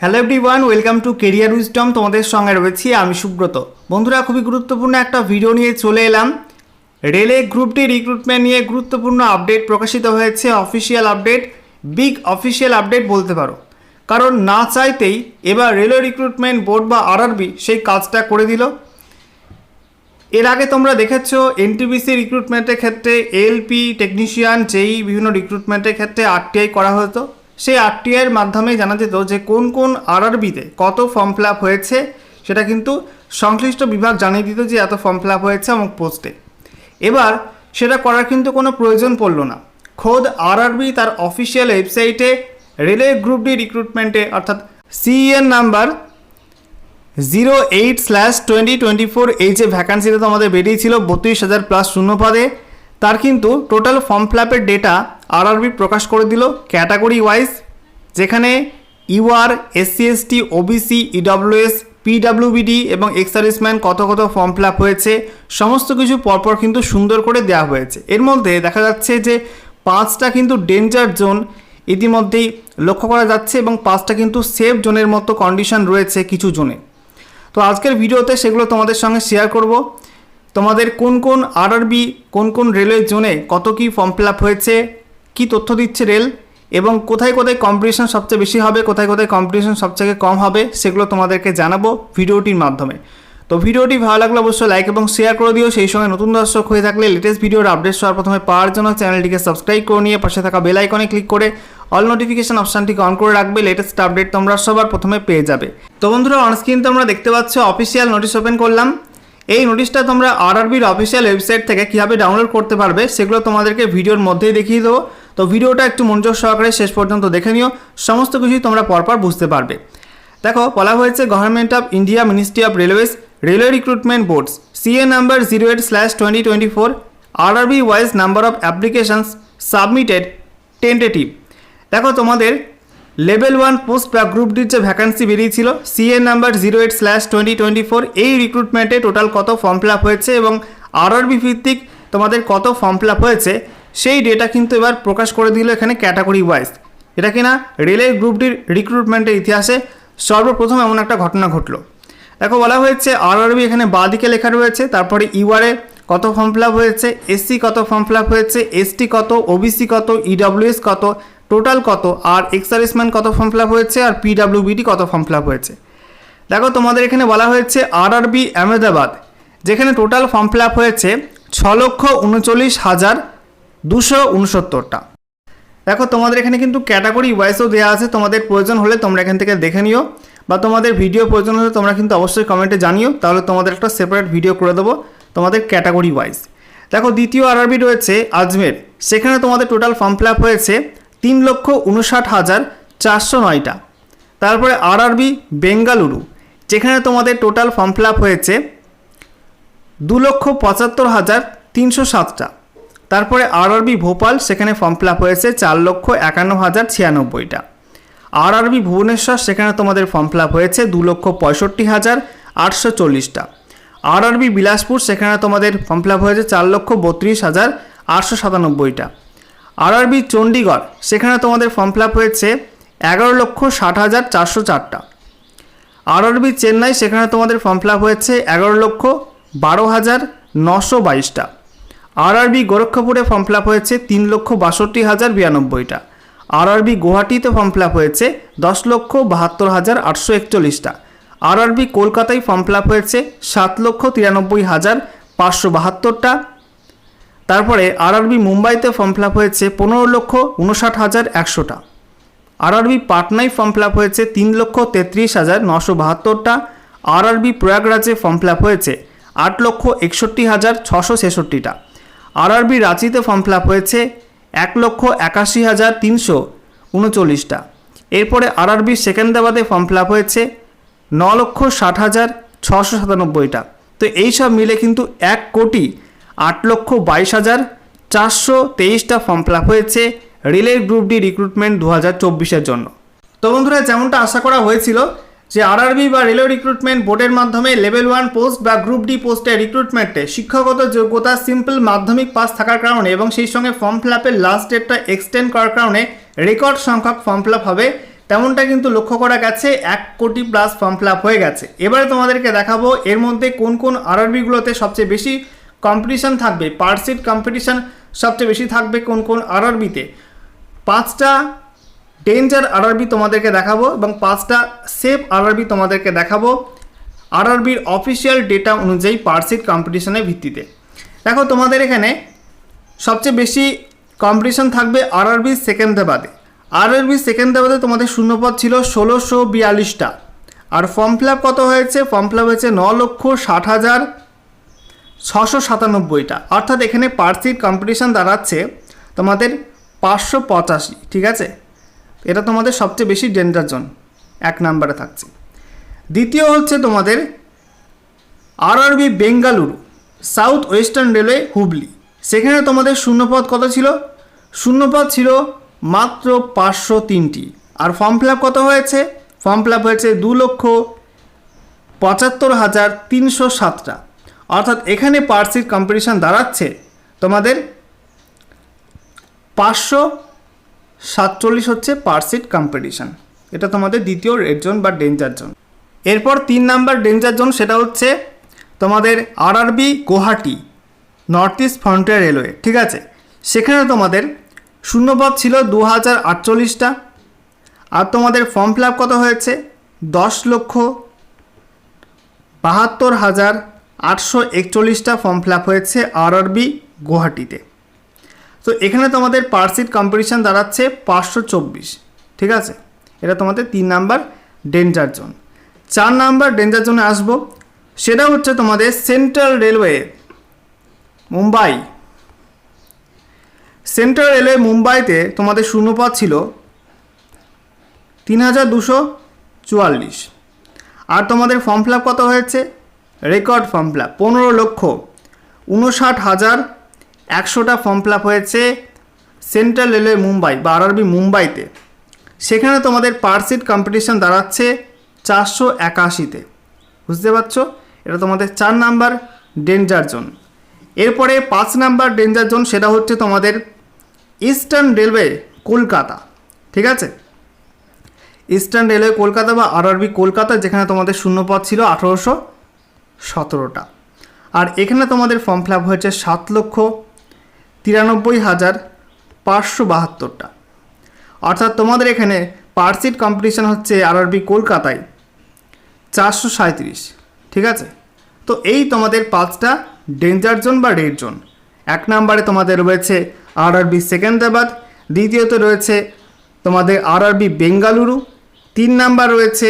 Hello everyone welcome to career wisdom তোমাদের সঙ্গে রয়েছি আমি সুব্রত। বন্ধুরা, খুবই গুরুত্বপূর্ণ একটা ভিডিও নিয়ে চলে এলাম। রেলে গ্রুপ ডি রিক্রুটমেন্ট নিয়ে গুরুত্বপূর্ণ আপডেট প্রকাশিত হয়েছে official update big official update বলতে পারো। কারণ না চাইতেই এবার রেলওয়ে রিক্রুটমেন্ট বোর্ড বা আরআরবি সেই কাজটা করে দিল। এর আগে তোমরা দেখেছ এনটিবিসি রিক্রুটমেন্টের ক্ষেত্রে এলপি টেকনিশিয়ান যেই বিভিন্ন রিক্রুটমেন্টের ক্ষেত্রে আরটিআই করা হতো। সেই আরটিআইয়ের মাধ্যমে জানা যেত যে কোন কোন আরআরবিতে কত ফর্ম ফিল হয়েছে। সেটা কিন্তু সংশ্লিষ্ট বিভাগ জানিয়ে দিত যে এত ফর্ম ফিল হয়েছে অমুক পোস্টে। এবার সেটা করার কিন্তু কোনো প্রয়োজন পড়ল না। খোদ আরআরবি তার অফিসিয়াল ওয়েবসাইটে রেলওয়ে গ্রুপ ডি রিক্রুটমেন্টে অর্থাৎ CN number zero eight slash twenty twenty four এই যে ভ্যাকান্সিটা তো আমাদের বেরিয়েছিল, বত্রিশ হাজার প্লাস শূন্য পদে। তার কিন্তু টোটাল ফর্ম ফিলাপের ডেটা আরআরবি প্রকাশ করে দিল ক্যাটাগরি ওয়াইজ যেখানে UR SC ST OBC EWS পিডাব্লিউবিডি এবং এক্স সার্ভিসম্যান কত কত ফর্ম ফিল হয়েছে, সমস্ত কিছু পরপর কিন্তু সুন্দর করে দেওয়া হয়েছে। এর মধ্যে দেখা যাচ্ছে যে পাঁচটা কিন্তু ডেঞ্জার জোন ইতিমধ্যেই লক্ষ্য করা যাচ্ছে এবং পাঁচটা কিন্তু সেফ জোনের মতো কন্ডিশন রয়েছে কিছু জোনে। তো আজকের ভিডিওতে সেগুলো তোমাদের সঙ্গে শেয়ার করব। তোমাদের কোন কোন আরআরবি কোন কোন রেলওয়ে জোনে কত কি ফর্ম ফিল হয়েছে, কী তথ্য দিচ্ছে রেল, এবং কোথায় কোথায় কম্পিটিশন সবচেয়ে বেশি হবে, কোথায় কোথায় কম্পিটিশন সবচেয়ে কম হবে, সেগুলো তোমাদেরকে জানাব ভিডিওটির মাধ্যমে। তো ভিডিওটি ভালো লাগলে অবশ্যই লাইক এবং শেয়ার করে দিও, সেই সঙ্গে নতুন দর্শক হয়ে থাকলে লেটেস্ট ভিডিওর আপডেট সবার প্রথমে পাওয়ার জন্য চ্যানেলটিকে সাবস্ক্রাইব করে নিয়ে পাশে থাকা বেল আইকনে ক্লিক করে অল নোটিফিকেশন অপশানটিকে অন করে রাখবে লেটেস্ট আপডেট তোমরা সবার প্রথমে পেয়ে যাবে। তো বন্ধুরা অনস্ক্রিন তোমরা দেখতে পাচ্ছ অফিসিয়াল নোটিশ ওপেন করলাম। এই নোটিশটা তোমরা আরআরবির অফিসিয়াল ওয়েবসাইট থেকে কীভাবে ডাউনলোড করতে পারবে, সেগুলো তোমাদেরকে ভিডিওর মধ্যেই দেখিয়ে দেবো। তো ভিডিওটা একটু মনোযোগ সহকারে শেষ পর্যন্ত দেখে নিও, সমস্ত কিছুই তোমরা পরপর বুঝতে পারবে। দেখো, বলা হয়েছে government of India ministry of railways railway recruitment boards CA number zero eight slash twenty twenty four RRB wise number of applications submitted tentative দেখো, তোমাদের লেভেল ওয়ান পোস্ট বা গ্রুপ ডির যে ভ্যাকান্সি বেরিয়েছিল CA number zero eight slash twenty twenty four এই রিক্রুটমেন্টে total কত form fill up হয়েছে এবং আরআরবি ভিত্তিক তোমাদের কত ফর্ম ফিল আপ হয়েছে, সেই ডেটা কিন্তু এবার প্রকাশ করে দিল এখানে ক্যাটাগরি ওয়াইজ এটা কিনা রেলের গ্রুপ ডির রিক্রুটমেন্টের ইতিহাসে সর্বপ্রথম এমন একটা ঘটনা ঘটলো। দেখো বলা হয়েছে আরআরবি এখানে বাঁ দিকে লেখা রয়েছে, তারপরে ইউআরএ কত ফর্ম ফিল আপ হয়েছে এসসি কত ফর্ম ফিল আপ হয়েছে এসটি কত ওবিসি কত ইডব্লিউএস কত টোটাল কত? আর এক্স কত ফর্ম ফিল আপ হয়েছে? আর পিডাব্লিউবিডি কত ফর্ম ফিল আপ হয়েছে? দেখো, তোমাদের এখানে বলা হয়েছে আরআরবি আহমেদাবাদ যেখানে টোটাল ফর্ম ফিল আপ হয়েছে ছ লক্ষ উনচল্লিশ হাজার দুশো উনসত্তরটা। দেখো, তোমাদের এখানে কিন্তু ক্যাটাগরি ওয়াইজও দেওয়া আছে। তোমাদের প্রয়োজন হলে তোমরা এখান থেকে দেখে নিও। বা তোমাদের ভিডিও প্রয়োজন হলে তোমরা কিন্তু অবশ্যই কমেন্টে জানিও। তাহলে তোমাদের একটা সেপারেট ভিডিও করে দেবো তোমাদের ক্যাটাগরি ওয়াইজ দেখো, দ্বিতীয় আরআরবি রয়েছে আজমের। সেখানে তোমাদের টোটাল ফর্ম ফিল আপ হয়েছে তিন লক্ষ উনষাট হাজার চারশো নয়টা। তারপরে আরআরবি বেঙ্গালুরু, যেখানে তোমাদের টোটাল ফর্ম ফিল হয়েছে দু লক্ষ পঁচাত্তর হাজার তিনশো সাতটা। তারপরে আরআরবি ভোপাল, সেখানে ফর্ম ফিল হয়েছে চার লক্ষ একান্ন হাজার ছিয়ানব্বইটা। আরআরবি ভুবনেশ্বর, সেখানে তোমাদের ফর্ম ফিল হয়েছে দু লক্ষ পঁয়ষট্টি হাজার আটশো চল্লিশটা। আরআরবি বিলাসপুর, সেখানে তোমাদের ফর্ম ফিল হয়েছে চার লক্ষ বত্রিশ হাজার আটশো সাতানব্বইটা। আরআরবি চণ্ডীগড় সেখানে তোমাদের ফর্ম ফিল আপ হয়েছে এগারো লক্ষ ষাট হাজার চারশো চারটা। আরআরবি চেন্নাই, সেখানে তোমাদের ফর্ম ফিল আপ হয়েছে এগারো লক্ষ বারো হাজার নশো বাইশটা। আরআরবি গোরক্ষপুরে ফর্ম ফিল আপ হয়েছে তিন লক্ষ বাষট্টি হাজার বিরানব্বইটা। আরআরবি গুয়াহাটিতে ফর্ম ফিল আপ হয়েছে দশ লক্ষ বাহাত্তর হাজার আটশো একচল্লিশটা। আরআরবি কলকাতায় ফর্ম ফিল আপ হয়েছে সাত লক্ষ তিরানব্বই হাজার পাঁচশো বাহাত্তরটা। তারপরে আরআরবি মুম্বাইতে ফর্ম ফিল আপ হয়েছে পনেরো লক্ষ উনষাট হাজার একশোটা। আরআরবি পাটনায় ফর্ম ফিল হয়েছে তিন লক্ষ তেত্রিশ হাজার নশো বাহাত্তরটা। আরআরবি প্রয়াগরাজে ফর্ম ফিল আপ হয়েছে আট লক্ষ একষট্টি হাজার ছশো ছেষট্টিটা। আরআরবি রাঁচিতে ফর্ম ফিল আপ হয়েছে এক লক্ষ একাশি হাজার তিনশো উনচল্লিশটা। এরপরে আরআরবি সেকেন্দ্রাবাদে ফর্ম ফিল আপ হয়েছে ন লক্ষ ষাট হাজার ছশো সাতানব্বইটা। তো এই সব মিলে কিন্তু এক কোটি আট লক্ষ বাইশ হাজার চারশো তেইশটা ফর্ম ফিল হয়েছে রেলের গ্রুপ ডি রিক্রুটমেন্ট দু হাজার চব্বিশের জন্য। তো বন্ধুরা, যেমনটা আশা করা হয়েছিল যে আরআরবি বা রেলওয়ে রিক্রুটমেন্ট বোর্ডের মাধ্যমে লেভেল ওয়ান পোস্ট বা গ্রুপ ডি পোস্টের রিক্রুটমেন্টে শিক্ষাগত যোগ্যতা সিম্পল মাধ্যমিক পাস থাকার কারণে এবং সেই সঙ্গে ফর্ম ফিল আপের লাস্ট ডেটটা এক্সটেন্ড করার কারণে রেকর্ড সংখ্যক ফর্ম ফিল আপ হবে। তেমনটা কিন্তু লক্ষ্য করা গেছে, এক কোটি প্লাস ফর্ম ফিল আপ হয়ে গেছে। এবারে তোমাদেরকে দেখাবো এর মধ্যে কোন কোন আরআরবিগুলোতে সবচেয়ে বেশি কম্পিটিশন থাকবে পার সিট কম্পিটিশন সবচেয়ে বেশি থাকবে কোন কোন আরআরবিতে পাঁচটা ডেঞ্জার আরআরবি তোমাদেরকে দেখাবো এবং পাঁচটা সেফ আরআরবি তোমাদেরকে দেখাবো আরআরবির অফিসিয়াল ডেটা অনুযায়ী পার সিট কম্পিটিশনের ভিত্তিতে। দেখো তোমাদের এখানে সবচেয়ে বেশি কম্পিটিশন থাকবে আরআরবি সেকেন্দ্রাবাদে আরআরবি সেকেন্দ্রাবাদে তোমাদের শূন্যপদ ছিল ষোলোশো বিয়াল্লিশটা। আর ফর্ম ফিল কত হয়েছে? ফর্ম ফিল হয়েছে ন লক্ষ ষাট হাজার ছশো সাতানব্বইটা। অর্থাৎ এখানে পার কম্পিটিশান দাঁড়াচ্ছে তোমাদের পাঁচশো পঁচাশি, ঠিক আছে? এটা তোমাদের সবচেয়ে বেশি ডেঞ্জার জোন এক নাম্বারে থাকছে। দ্বিতীয় হচ্ছে তোমাদের RRB Bengaluru south western railway Hubli. সেখানে তোমাদের শূন্যপদ কত ছিল? শূন্যপদ ছিল মাত্র পাঁচশো তিনটি। আর ফর্ম ফিল কত হয়েছে? ফর্ম ফিল হয়েছে দু লক্ষ পঁচাত্তর হাজার তিনশো সাতটা। অর্থাৎ এখানে পার্সিট কম্পিটিশান দাঁড়াচ্ছে। তোমাদের পাঁচশো সাতচল্লিশ হচ্ছে পার্সিট কম্পিটিশান এটা তোমাদের দ্বিতীয় রেড জোন বা ডেঞ্জার জোন এরপর তিন নাম্বার ডেঞ্জার জোন সেটা হচ্ছে তোমাদের RRB Guwahati north east frontier railway ঠিক আছে? সেখানে তোমাদের শূন্যপদ ছিল দু হাজার আটচল্লিশটা। আর তোমাদের ফর্ম ফিল আপ কত হয়েছে? দশ লক্ষ বাহাত্তর হাজার আটশো একচল্লিশটা ফর্ম ফিল আপ হয়েছে আরআরবি গুয়াহাটিতে। তো এখানে তোমাদের পার্সিট কম্পিটিশান দাঁড়াচ্ছে পাঁচশো চব্বিশ, ঠিক আছে? এটা তোমাদের তিন নাম্বার ডেঞ্জার জোন চার নাম্বার ডেঞ্জার জোনে আসব, সেটা হচ্ছে তোমাদের central railway Mumbai. Central railway মুম্বাইতে তোমাদের শূন্যপদ ছিল তিন হাজার দুশো চুয়াল্লিশ। আর তোমাদের ফর্ম ফিল আপ কত হয়েছে? Record form fill up. পনেরো লক্ষ উনষাট হাজার একশোটা ফর্ম ফিল আপ হয়েছে সেন্ট্রাল রেলওয়ে মুম্বাই বা আরআরবি মুম্বাইতে। সেখানে তোমাদের পার সিট কম্পিটিশান দাঁড়াচ্ছে চারশো একাশিতে। বুঝতে পারছ? এটা তোমাদের চার নাম্বার ডেঞ্জার জোন এরপরে পাঁচ নাম্বার ডেঞ্জার জোন সেটা হচ্ছে তোমাদের ইস্টার্ন রেলওয়ে কলকাতা। ঠিক আছে? ইস্টার্ন রেলওয়ে কলকাতা বা আরআরবি কলকাতা যেখানে তোমাদের শূন্যপদ ছিল আঠেরোশো সতেরোটা। আর এখানে তোমাদের ফর্ম ফিল আপ হয়েছে সাত লক্ষ তিরানব্বই হাজার পাঁচশো বাহাত্তরটা। অর্থাৎ তোমাদের এখানে পার সিট কম্পিটিশান হচ্ছে আরআরবি কলকাতায় চারশো সাঁত্রিশ ঠিক আছে? তো এই তোমাদের পাঁচটা ডেঞ্জার জোন বা রেড জোন এক নম্বরে তোমাদের রয়েছে আরআরবি সেকেন্দ্রাবাদ, দ্বিতীয়ত রয়েছে তোমাদের আরআরবি বেঙ্গালুরু, তিন নাম্বার রয়েছে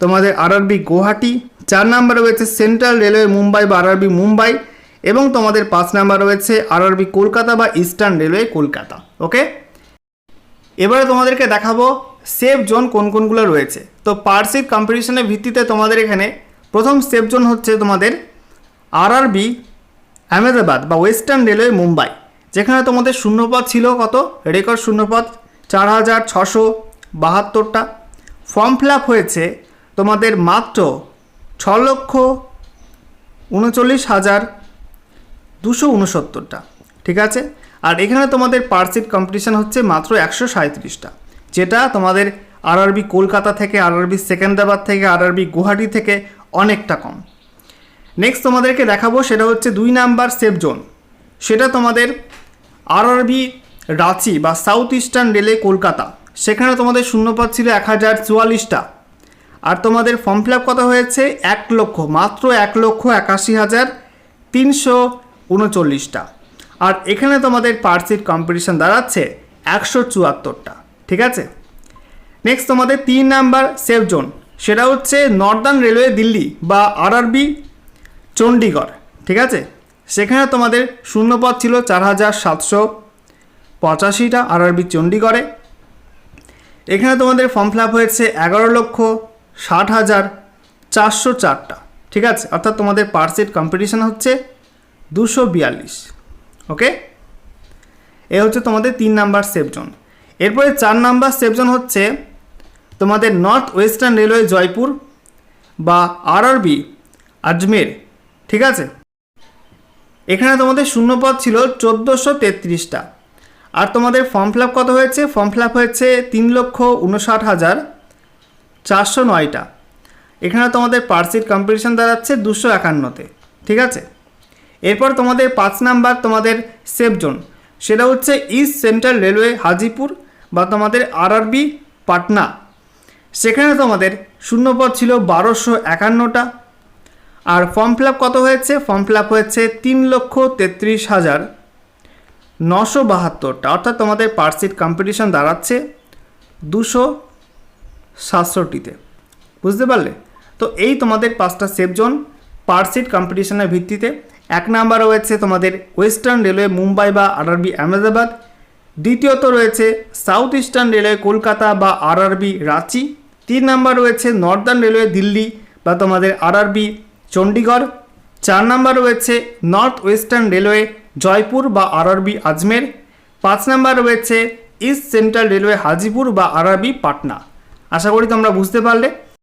তোমাদের আরআরবি গুয়াহাটি চার নাম্বার রয়েছে সেন্ট্রাল রেলওয়ে মুম্বাই বা আরআরবি মুম্বাই এবং তোমাদের পাঁচ নাম্বার রয়েছে আরআরবি কলকাতা বা ইস্টার্ন রেলওয়ে কলকাতা, ওকে? এবারে তোমাদেরকে দেখাবো সেফ জোন কোন কোনগুলো রয়েছে। তো পার্সিক কম্পিটিশনের ভিত্তিতে তোমাদের এখানে প্রথম সেফ জোন হচ্ছে তোমাদের আরআরবি, আহমেদাবাদ বা ওয়েস্টার্ন রেলওয়ে মুম্বাই, যেখানে তোমাদের শূন্যপদ ছিল কত? রেকর্ড শূন্যপদ চার হাজার ছশো বাহাত্তরটা। ফর্ম ফিল হয়েছে তোমাদের মাত্র ছ লক্ষ উনচল্লিশ হাজার দুশো উনসত্তরটা, ঠিক আছে? আর এখানে তোমাদের পার্সিট কম্পিটিশান হচ্ছে মাত্র একশো সাঁত্রিশটা যেটা তোমাদের আরআরবি কলকাতা থেকে আরআরবি সেকেন্দ্রাবাদ থেকে আরআরবি গুয়াহাটি থেকে অনেকটা কম। নেক্সট তোমাদেরকে দেখাবো সেটা হচ্ছে দুই নাম্বার সেফ জোন সেটা তোমাদের আরআরবি রাঁচি বা সাউথ ইস্টার্ন রেলে কলকাতা, সেখানে তোমাদের শূন্যপদ ছিল এক হাজার চুয়াল্লিশটা। আর তোমাদের ফর্ম ফিল আপ কত হয়েছে? এক লক্ষ, মাত্র এক লক্ষ একাশি হাজার তিনশো উনচল্লিশটা। আর এখানে তোমাদের পার্সিট কম্পিটিশান দাঁড়াচ্ছে একশো চুয়াত্তরটা, ঠিক আছে? নেক্সট তোমাদের তিন নাম্বার সেফ জোন সেটা হচ্ছে নর্দার্ন রেলওয়ে দিল্লি বা আরআরবি চণ্ডীগড় ঠিক আছে? সেখানে তোমাদের শূন্যপদ ছিল চার হাজার সাতশো পঁচাশিটা আরআরবি চণ্ডীগড়ে এখানে তোমাদের ফর্ম ফিল আপ হয়েছে এগারো লক্ষ ষাট হাজার চারশো চারটা। ঠিক আছে? অর্থাৎ তোমাদের পার্সিট কম্পিটিশান হচ্ছে দুশো বিয়াল্লিশ। ওকে এ হচ্ছে তোমাদের তিন নাম্বার সেফ জোন এরপরে চার নাম্বার সেফ জোন হচ্ছে তোমাদের নর্থ ওয়েস্টার্ন রেলওয়ে জয়পুর বা আর আরআরবি আজমের। ঠিক আছে? এখানে তোমাদের শূন্যপদ ছিল চোদ্দোশো তেত্রিশটা। আর তোমাদের ফর্ম ফিল কত হয়েছে? ফর্ম ফিল হয়েছে তিন লক্ষ উনষাট হাজার চারশো নয়টা। এখানে তোমাদের পার্সির কম্পিটিশন দাঁড়াচ্ছে দুশো একান্নতে, ঠিক আছে? এরপর তোমাদের পাঁচ নাম্বার তোমাদের সেফ জোন সেটা হচ্ছে ইস্ট সেন্ট্রাল রেলওয়ে হাজিপুর বা তোমাদের আরআরবি পাটনা। সেখানে তোমাদের শূন্যপদ ছিল বারোশো একান্নটা। আর ফর্ম ফিল কত হয়েছে? ফর্ম ফিল হয়েছে তিন লক্ষ তেত্রিশ হাজার নশো বাহাত্তরটা। অর্থাৎ তোমাদের পার্সিট কম্পিটিশন দাঁড়াচ্ছে দুশো সাতষট্টিতে। বুঝতে পারলে? তো এই তোমাদের পাঁচটা সেফ জোন পার্সিট কম্পিটিশনের ভিত্তিতে। এক নাম্বার রয়েছে তোমাদের ওয়েস্টার্ন রেলওয়ে মুম্বাই বা আরআরবি আহমেদাবাদ দ্বিতীয়ত রয়েছে সাউথ ইস্টার্ন রেলওয়ে কলকাতা বা আরআরবি রাঁচি তিন নাম্বার রয়েছে নর্দার্ন রেলওয়ে দিল্লি বা তোমাদের আরআরবি চণ্ডীগড় চার নাম্বার রয়েছে নর্থ ওয়েস্টার্ন রেলওয়ে জয়পুর বা আরআরবি আজমের পাঁচ নাম্বার রয়েছে ইস্ট সেন্ট্রাল রেলওয়ে হাজিপুর বা আরআরবি পাটনা আশা করি তোমরা বুঝতে পারলে।